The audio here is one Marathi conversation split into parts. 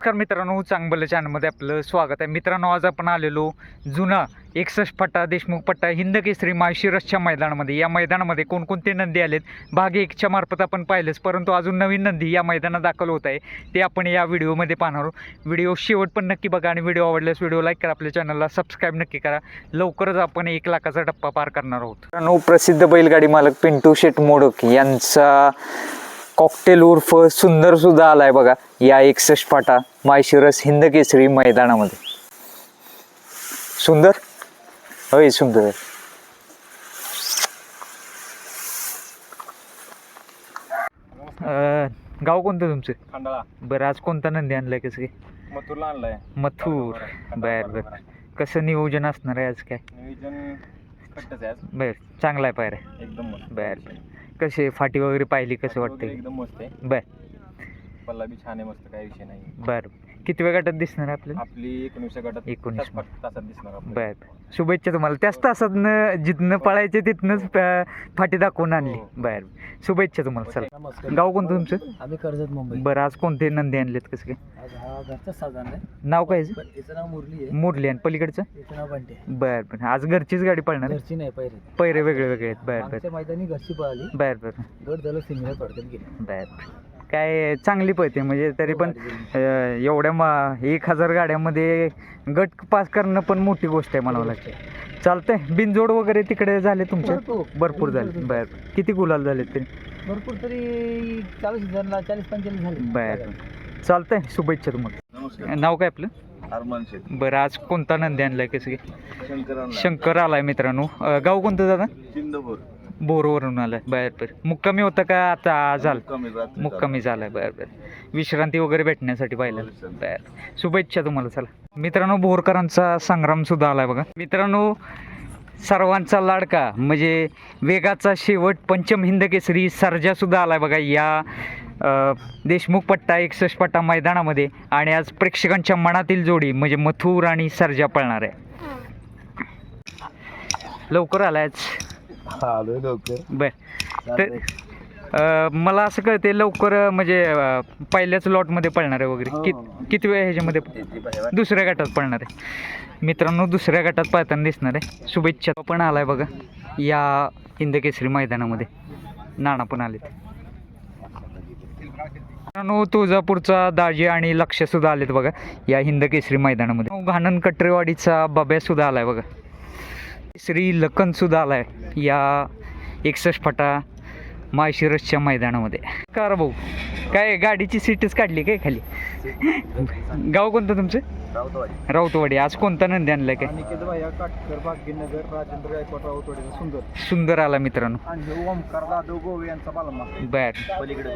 नमस्कार मित्रांनो चांगलं चॅनलमध्ये आपलं स्वागत आहे. मित्रांनो आज आपण आलेलो जुना एकसष्ट पट्टा देशमुख पट्टा हिंद केसरी माळशिरसच्या मैदानामध्ये. या मैदानामध्ये कोणकोणते नंदी आलेत? भाग एकच्या मार्फत आपण पाहिलंच परंतु अजून नवीन नंदी या मैदानात दाखल होत आहे. ते आपण या व्हिडिओमध्ये पाहणार आहोत. व्हिडिओ शेवट पण नक्की बघा आणि व्हिडिओ आवडल्यास व्हिडिओ लाईक करा आपल्या चॅनलला सबस्क्राईब नक्की करा. लवकरच आपण एक लाखाचा टप्पा पार करणार आहोत. मित्रांनो प्रसिद्ध बैलगाडी मालक पिंटू शेट मोडक यांचा कॉकटेल उर्फ सुंदर सुद्धा आलाय बघा. या एकसष्ट फाटा मायशिरस हिंद केसरी मैदानामध्ये. सुंदर? होय सुंदर अं, गाव कोणतं तुमचं? खंडाळा. बरं आज कोणता नंदी आणलाय कसं काय? मथुरला आणलाय. मथूर. बर बर. कसं नियोजन असणार आहे आज काय? नियोजन कट्टच आहे आज. बर चांगला आहे पायऱ्या. एकदम मस्त. बर बर. कसे फाटी वगैरे पाहिली कसं वाटतंय? एकदम मस्त आहे. बर. पल्ला बी छान आहे मस्त काही विषय नाही. बर. किती वेळ गटात दिसणार आहे आपल्याला? आपली एकोणीसशे गटात एकोणीस तास- तासात दिसणार आपल्याला. बर. शुभेच्छा तुम्हाला. त्याच तासातनं जिथनं पळायचे तिथनंच प- फाटी दाखवून आणली. हो. बर शुभेच्छा तुम्हाला. चला. नमस्कार. गाव कोणतं तुमचं? आम्ही कर्जत मुंबई. बरं आज कोणते नंदी आणलेत कसं काय? आज हा घरचा साधन आहे. नाव काय याचं? पण याचं नाव मुरली आहे. मुरली आणि पलीकडचं? याचं नाव बंटे बर बर. आज घरचीच गाडी पळणार? घरची नाही पहिरे पैरे वेगळे वेगळे आहेत. बर बर. आमच्या मैदानी घरची पळाली. बर बर. गड झालं सिंगला पडकत गेली. बर. काय चांगली पळते म्हणजे तरी पण एवढ्या मा एक हजार गाड्यामध्ये गट पास करणं पण मोठी गोष्ट आहे म्हणावं लागते. चालतंय. बिनजोड वगैरे तिकडे झाले तुमचे? भरपूर. झाले. बर. किती गुलाल झाले तरी भरपूर तरी चाळीस हजारला चाळीस पंचेचाळीस झाले. बर. चालतंय. शुभेच्छा तुम्हाला. नमस्कार. नाव काय आपलं? अरमान शेठ. बरं आज कोणता नंदी आणलाय कसं शंकर आलाय मित्रांनो. गाव कोणतं दादा? बोरवरून आलाय. बर बर. मुक्कामी होता का आता झालं? मुक्कामी झालाय बर बर. विश्रांती वगैरे भेटण्यासाठी पाहिलं. बर. शुभेच्छा तुम्हाला चला. मित्रांनो बोरकरांचा संग्राम सुद्धा आलाय बघा. मित्रांनो सर्वांचा लाडका म्हणजे वेगाचा शेवट पंचम हिंद केसरी सर्जा सुद्धा आलाय बघा या अ, देशमुख पट्टा एकसष्ट पट्टा मैदानामध्ये. आणि आज प्रेक्षकांच्या मनातील जोडी म्हणजे मथुर आणि सर्जा पळणार आहे. लवकर आलायच आलोय लवकर. बर. तर अ, मला असं कळते लवकर अ, म्हणजे अ, पहिल्याच लॉटमध्ये पळणार आहे वगैरे. कित किती वेळ ह्याच्यामध्ये दुसऱ्या गटात पळणार आहे? मित्रांनो दुसऱ्या गटात पळताना दिसणार आहे. शुभेच्छा. पण आलाय बघा. या हिंदकेसरी मैदानामध्ये. नाना पण आलेत. मित्रांनो तुळजापूरचा दाजी आणि लक्ष सुद्धा आलेत बघा. या हिंदकेसरी मैदानामध्ये. घाणन कटरेवाडीचा बब्या सुद्धा आलाय बघा. श्री लखन आला आहे या एकसष्ट फटा माळशिरसच्या मैदानामध्ये. कार भाऊ? काय गाडीची सीटच काढली काय खाली? गाव कोणतं तुमचं? राऊतवाडी. राऊतवाडी. आज कोणता नंदी आणलाय काय? अनिकेत भाया काटकर भाग्यनगर राजेंद्र गायकवाड राऊतवाडीचा सुंदर. सुंदर आला मित्रांनो. आणि ओमकार जाधव गोवे यांचा बालमा बर. पलीकडे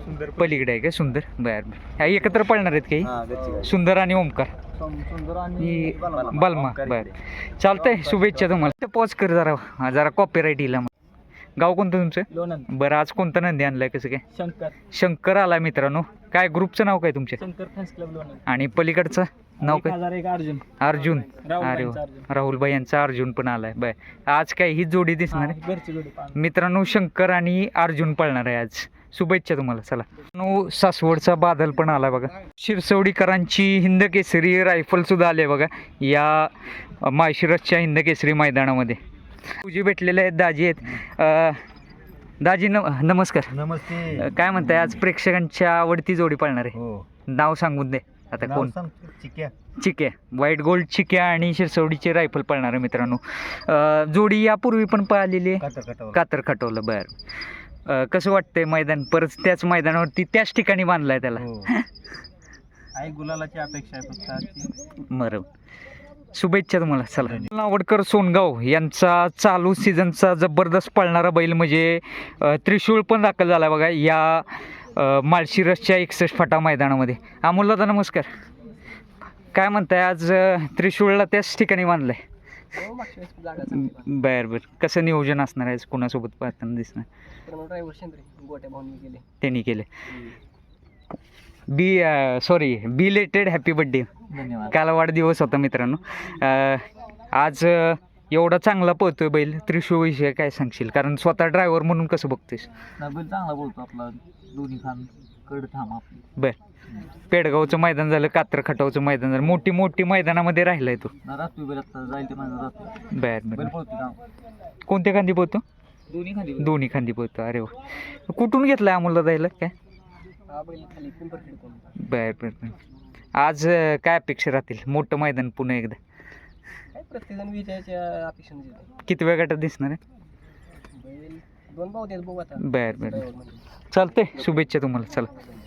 सुंदर पलीकडे आहे का? सुंदर. बर बर. ह्या एकत्र पळणार आहेत काही सुंदर आणि ओमकार. सुंदर आणि बालमा बलमा बर. चालतंय शुभेच्छा तुम्हाला. पॉज कर जरा. हा, जरा कॉपीराईट येईल मग गाव कोणतं तुमचं? लोणंद. बरं आज कोणता नंदी आणलाय कसं काय? शंकर. शंकर आला मित्रांनो. काय ग्रुपचं नाव काय तुमच्या? Shankar fans club Lonand. आणि पलीकडचं? नाव काय? हजार एक अर्जुन. अर्जुन. राहुल अरे वा. राहुल भाई यांचा अर्जुन पण आलाय. बाय आज काय ही जोडी दिसणार आहे? घरची जोडी पाहणं. मित्रांनो शंकर आणि अर्जुन पळणार आहे आज. शुभेच्छा तुम्हाला. चला. नो सासवडचा बादल पण आला बघा. शिरसवडीकरांची हिंद केसरी रायफल सुद्धा आले बघा. या माळशिरसच्या हिंद केसरी मैदानामध्ये. तुझी भेटलेले आहेत दाजी आहेत. अ, दाजी न नमस्कार. नमस्ते. अ, काय म्हणताय? आज प्रेक्षकांच्या आवडती जोडी पळणार आहे. हो. नाव सांगून दे. आता कोण? चिक्या. चिक्या. व्हाईट गोल्ड चिक्या आणि शिरसवडीचे रायफल पळणार आहे मित्रांनो जोडी यापूर्वी पण पळालेली आहे. कातर खटवलं. बर. कसं वाटतंय मैदान? परत त्याच मैदानावरती त्याच ठिकाणी बांधलाय त्याला. हो. आई गुलालाची अपेक्षा आहे फक्त. बरं. शुभेच्छा तुम्हाला. चला. नावडकर सोनगाव यांचा चालू सीझनचा जबरदस्त पळणारा बैल म्हणजे त्रिशूळ पण दाखल झाला बघा. या माळशिरसच्या एकसष्ट फाटा मैदानामध्ये. अमोल दादा नमस्कार. काय म्हणताय आज त्रिशूळला त्याच ठिकाणी हो, चांगली पाहिली. बर बर. कसं नियोजन असणार आहे कुणासोबत पाहताना दिसणार? त्यांनी केले. बी सॉरी बिलेटेड हॅपी बड्डे काल वाढदिवस होता मित्रांनो. आज एवढा चांगला पळतोय बैल त्रिशूळविषयी काय सांगशील? कारण स्वतः ड्रायव्हर म्हणून कसं बघतोयस? बैल चांगला बोलतो आपला. दोन्ही खान कड थांब आपली. बर. पेडगावचं मैदान झालं कात्र खटावचं मैदान झालं. मोठी मोठी मैदानामध्ये राहिलाय तो. रात्री बैल आता. जाईल ते माझं रात्री बर पळतो कोणत्या खांदी पोहतो दोन्ही खाली दोन्ही खांदी पोहतो अरे वा. कुठून घेतलाय अमोलला जायला? काय? हा बैल खाली पिंपरखेड कोण बर बर बर. आज अं, काय अपेक्षा राहतील? मोठं मैदान पुन्हा एकदा. प्रत्येकजण विजयाच्या अपेक्षेने किती वेळ गटात दिसणार आहे? बैल दोन भाऊ आहेत बघू आता. बर बर. चालतंय. शुभेच्छा तुम्हाला. चला.